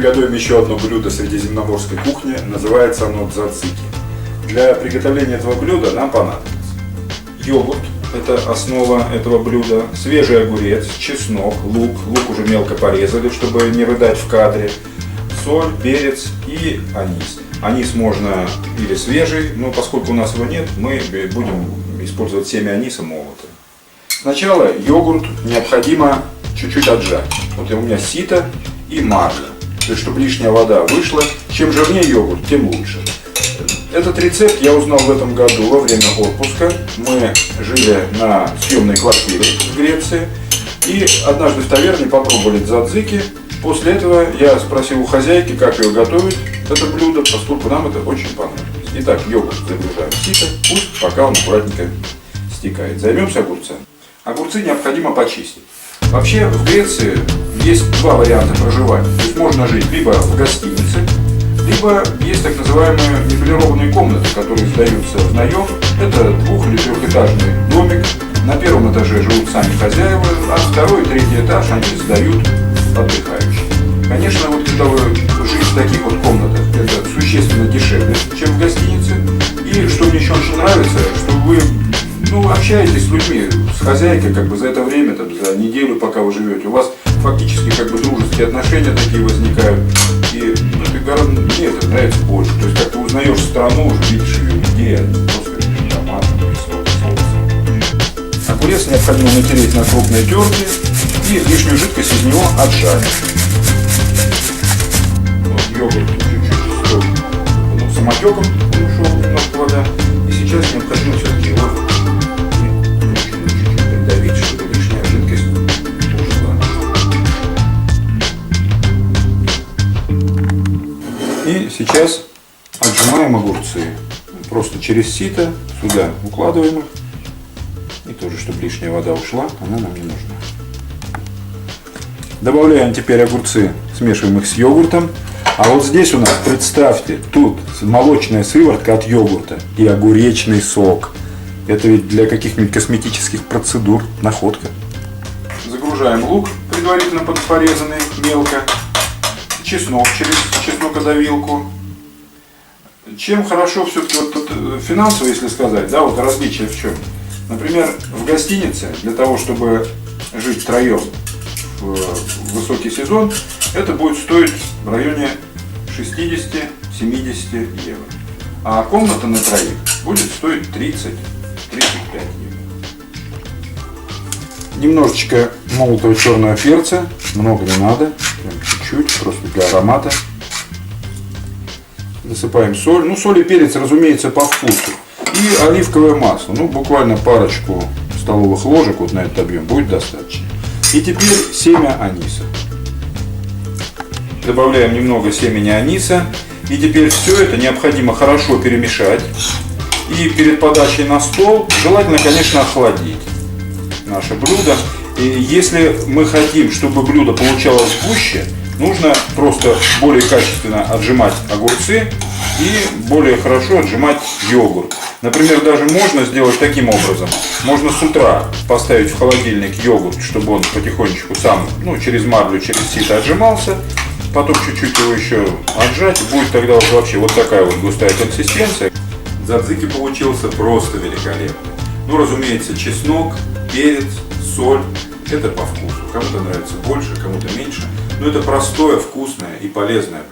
готовим еще одно блюдо средиземноморской кухни. Называется оно дзадзики. Для приготовления этого блюда нам понадобится йогурт, это основа этого блюда, свежий огурец, чеснок, лук, лук уже мелко порезали, чтобы не рыдать в кадре, соль, перец и анис. Анис можно или свежий, но поскольку у нас его нет, мы будем использовать семя аниса молотое. Сначала йогурт необходимо чуть-чуть отжать. Вот у меня сито и марля. То есть, чтобы лишняя вода вышла. Чем жирнее йогурт, тем лучше. Этот рецепт я узнал в этом году во время отпуска. Мы жили на съемной квартире в Греции. И однажды в таверне попробовали дзадзики. После этого я спросил у хозяйки, как ее готовить, это блюдо, поскольку нам это очень понравилось. Итак, йогурт загружаем в сито, пусть пока он аккуратненько стекает. Займемся огурцами. Огурцы необходимо почистить. Вообще в Греции есть два варианта проживания. То есть можно жить либо в гостинице, либо есть так называемые меблированные комнаты, которые сдаются в наем. Это двух- или трехэтажный домик. На первом этаже живут сами хозяева, а второй и третий этаж они сдают отдыхающим. Конечно, вот когда вы жить в таких вот комнатах, это существенно дешевле, чем в гостинице. И что мне еще очень нравится, что вы ну, общаетесь с людьми, с хозяйкой, как бы за это время, там, за неделю, пока вы живете, у вас фактически как бы дружеские отношения такие возникают. И ну, это гораздо, мне это нравится больше. То есть как ты узнаешь страну, уже видишь ее песок, соус. Огурец необходимо натереть на крупной терке и лишнюю жидкость из него отжарить. Вот йогурт чуть-чуть. Ну, самотеком ушел немножко вода. И сейчас необходимо все-таки его И сейчас отжимаем огурцы. Просто через сито сюда укладываем их. И тоже, чтобы лишняя вода ушла, она нам не нужна. Добавляем теперь огурцы, смешиваем их с йогуртом. А вот здесь у нас, представьте, тут молочная сыворотка от йогурта и огуречный сок. Это ведь для каких-нибудь косметических процедур находка. Загружаем лук, предварительно порезанный мелко. Чеснок через чеснокодавилку. Чем хорошо все-таки вот тут э, финансово, если сказать, да, вот различие в чем. Например, в гостинице для того, чтобы жить втроем в высокий сезон, это будет стоить в районе 60-70 евро. А комната на троих будет стоить 30-35 евро. Немножечко молотого черного перца, много не надо, прям чуть-чуть, для аромата. Засыпаем соль. Ну, соль и перец, разумеется, по вкусу. И оливковое масло. Ну, буквально парочку столовых ложек вот на этот объем будет достаточно. И теперь семя аниса. Добавляем немного семени аниса. И теперь все это необходимо хорошо перемешать. И перед подачей на стол желательно, конечно, охладить наше блюдо. И если мы хотим, чтобы блюдо получалось гуще, нужно просто более качественно отжимать огурцы и более хорошо отжимать йогурт. Например, даже можно сделать таким образом. Можно с утра поставить в холодильник йогурт, чтобы он потихонечку сам, ну, через марлю, через сито отжимался. Потом чуть-чуть его еще отжать. Будет тогда вот вообще вот такая вот густая консистенция. Задзики получился просто великолепный. Ну, разумеется, чеснок, перец, соль. Это по вкусу. Кому-то нравится больше, кому-то меньше. Но это простое, вкусное и полезное.